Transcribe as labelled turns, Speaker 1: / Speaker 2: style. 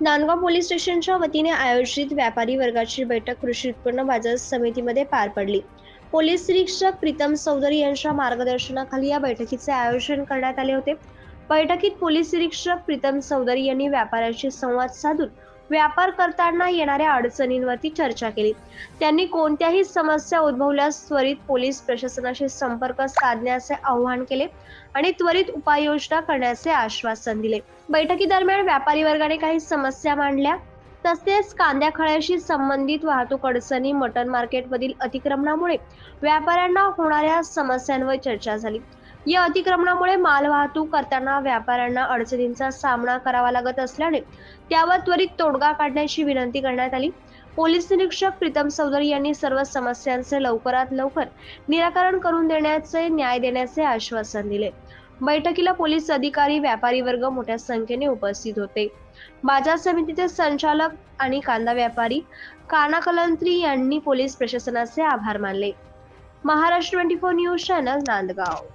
Speaker 1: Nandgaon police स्टेशनच्या वतीने आयोजित व्यापारी वर्गाची बैठक कृषी उत्पन्न बाजार समितीमध्ये पार पडली. पोलीस निरीक्षक प्रीतम चौधरी यांच्या मार्गदर्शनाखाली या बैठकीचे आयोजन करण्यात आले होते. बैठकीत पोलीस निरीक्षक प्रीतम चौधरी यांनी व्यापाऱ्यांशी संवाद साधून व्यापार करताना येणाऱ्या अडचणींवरती चर्चा केली. त्यांनी कोणत्याही समस्या उद्भवल्यास त्वरित पोलीस प्रशासनाशी संपर्क साधण्याचे आवाहन केले आणि त्वरित उपाययोजना करण्याचे आश्वासन दिले. बैठकीदरम्यान व्यापारी वर्गाने काही समस्या मांडल्या. तसेच कांद्या खळ्याशी संबंधित वाहतूक अडचणी मटन मार्केटमधील अतिक्रमणामुळे व्यापाऱ्यांना होणाऱ्या समस्यांवर चर्चा झाली. या अतिक्रमणामुळे मालवाहतूक करताना व्यापाऱ्यांना अडचणींचा सामना करावा लागत असल्याने त्यावर त्वरित तोडगा काढण्याची विनंती करण्यात आली. पोलीस निरीक्षक प्रीतम चौधरी यांनी सर्व समस्यांचे लवकरात लवकर निराकरण करून देण्याचे न्याय देण्याचे आश्वासन दिले. बैठकीला पोलीस अधिकारी व्यापारी वर्ग मोठ्या संख्येने उपस्थित होते. बाजार समितीचे संचालक आणि कांदा व्यापारी काना कलंत्री यांनी पोलीस प्रशासनाचे आभार मानले. Maharashtra twenty four news channel Nandgaon.